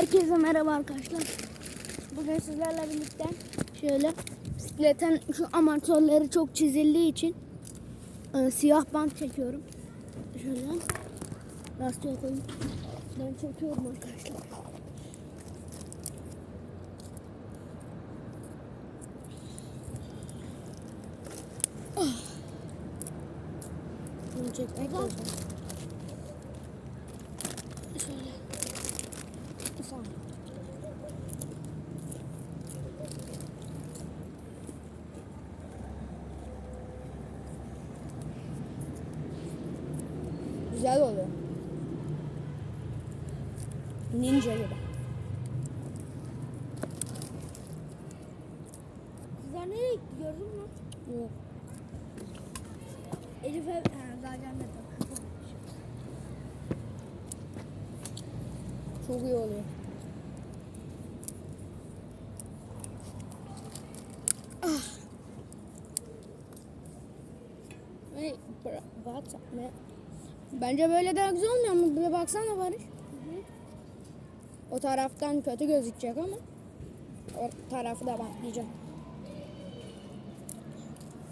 Herkese merhaba arkadaşlar. Bugün sizlerle birlikte şöyle bisikletin şu amatörleri çok çizildiği için e, siyah bant çekiyorum. Şöyle lastiğe koyayım. Ben çekiyorum arkadaşlar. Ah. Bunu çekmek lazım. Güzel oluyor. Ninja gibi. Sizler nereye gördün mü? Yok. Elif'e ha, zaten de Çok iyi oluyor. Ah. Ay, bıra- bak ne? Bence böyle daha güzel olmuyor mu? Bir baksana Barış. O taraftan kötü gözükecek ama o tarafı da baklayacağım.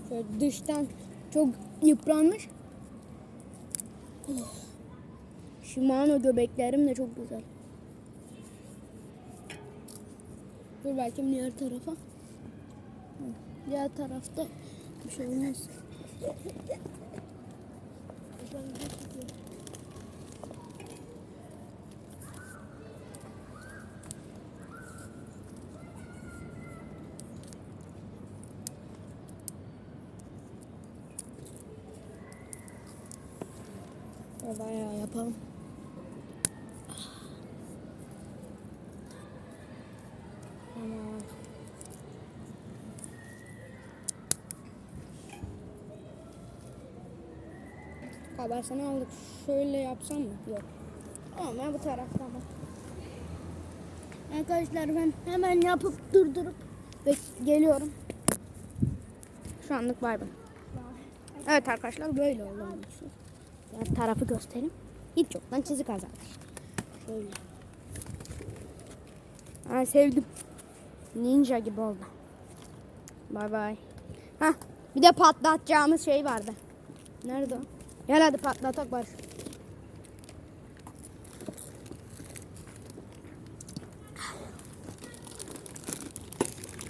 Şöyle dıştan çok yıpranmış. Oh. Shimano göbeklerim de çok güzel. Dur bakayım diğer tarafa. Diğer tarafta bir şey olmaz. Bayağı yapalım. Tamam. Kabarsana aldık. Şöyle yapsam mı? Yok. Tamam ben bu taraftan bak. Arkadaşlar ben hemen yapıp durdurup ve geliyorum. Şu anlık bay bay. Evet arkadaşlar böyle oldu. Diğer tarafı göstereyim. Hiç yoktan çizik azalmış. Şöyle. Ha, sevdim. Ninja gibi oldu. Bay bay. Hah bir de patlatacağımız şey vardı. Nerede o? Gel hadi patlatak var.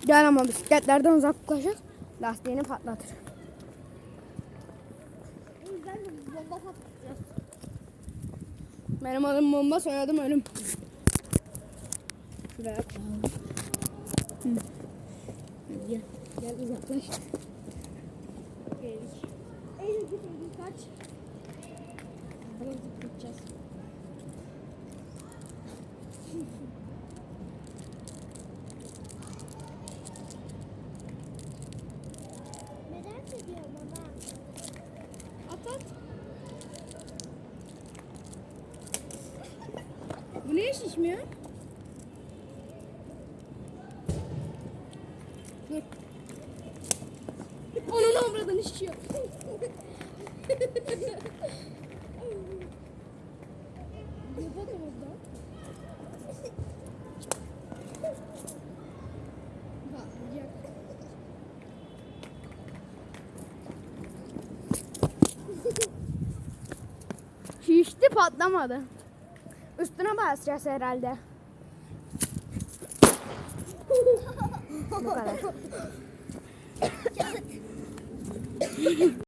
Gel ama bisikletlerden uzaklaşır. Lastiğini patlatır. Benim adım bomba soyadım ölüm. Şuraya koyalım. Gel, gel uzaklaş. Geldik. Elif Kaç. Bunu zıplayacağız. Neden çekiyor baba? At at. Bu niye şişmiyor? Dur. Onun omradan şişiyor. Şişti patlamadı. Üstüne basacağız herhalde. Bu kadar.